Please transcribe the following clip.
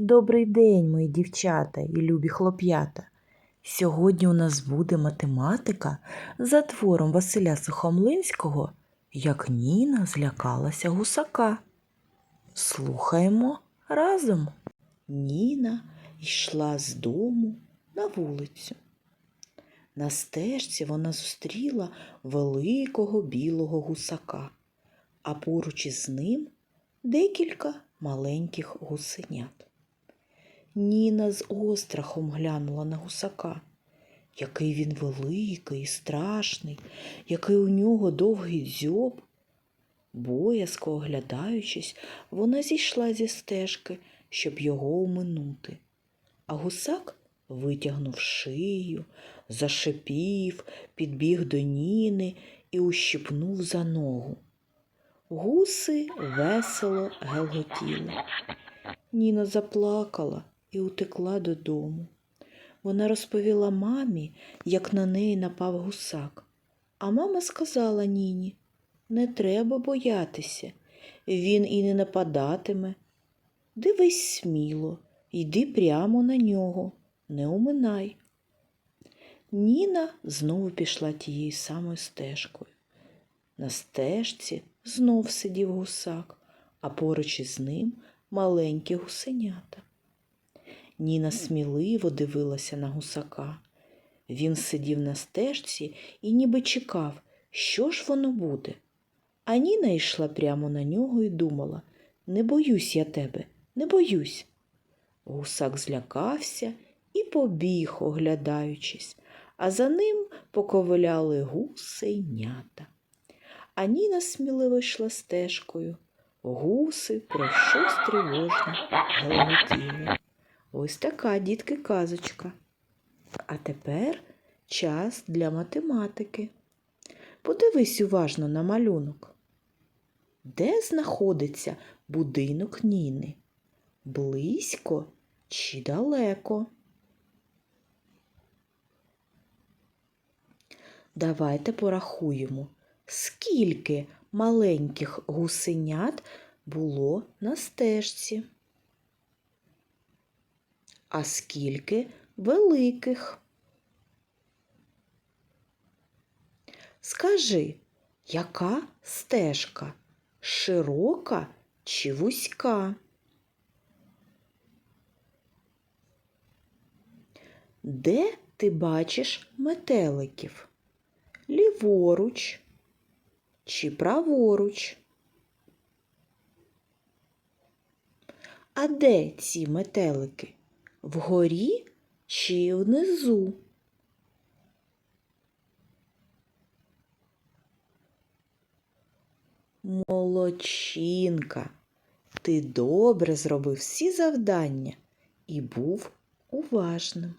Добрий день, мої дівчата і любі хлоп'ята. Сьогодні у нас буде математика за твором Василя Сухомлинського Як Ніна злякалася гусака. Слухаємо разом. Ніна йшла з дому на вулицю. На стежці вона зустріла великого білого гусака, а поруч із ним декілька маленьких гусенят. Ніна з острахом глянула на гусака. Який він великий і страшний, який у нього довгий дзьоб. Боязко оглядаючись, вона зійшла зі стежки, щоб його оминути. А гусак витягнув шию, зашипів, підбіг до Ніни і ущипнув за ногу. Гуси весело гелготіли. Ніна заплакала і утекла додому. Вона розповіла мамі, як на неї напав гусак. А мама сказала Ніні, не треба боятися, він і не нападатиме. Дивись сміло, йди прямо на нього, не уминай. Ніна знову пішла тією самою стежкою. На стежці знов сидів гусак, а поруч із ним маленькі гусенята. Ніна сміливо дивилася на гусака. Він сидів на стежці і ніби чекав, що ж воно буде. А Ніна йшла прямо на нього і думала не боюсь я тебе, не боюсь. Гусак злякався і побіг, оглядаючись, а за ним поковиляли гусенята. А Ніна сміливо йшла стежкою. Гуси про щось тривожне гелготіли. Ось така, дітки, казочка. А тепер час для математики. Подивись уважно на малюнок. Де знаходиться будинок Ніни? Близько чи далеко? Давайте порахуємо, скільки маленьких гусенят було на стежці. А скільки великих? Скажи, яка стежка? Широка чи вузька? Де ти бачиш метеликів? Ліворуч чи праворуч? А де ці метелики? Вгорі чи внизу? Молодчинка, ти добре зробив всі завдання і був уважним.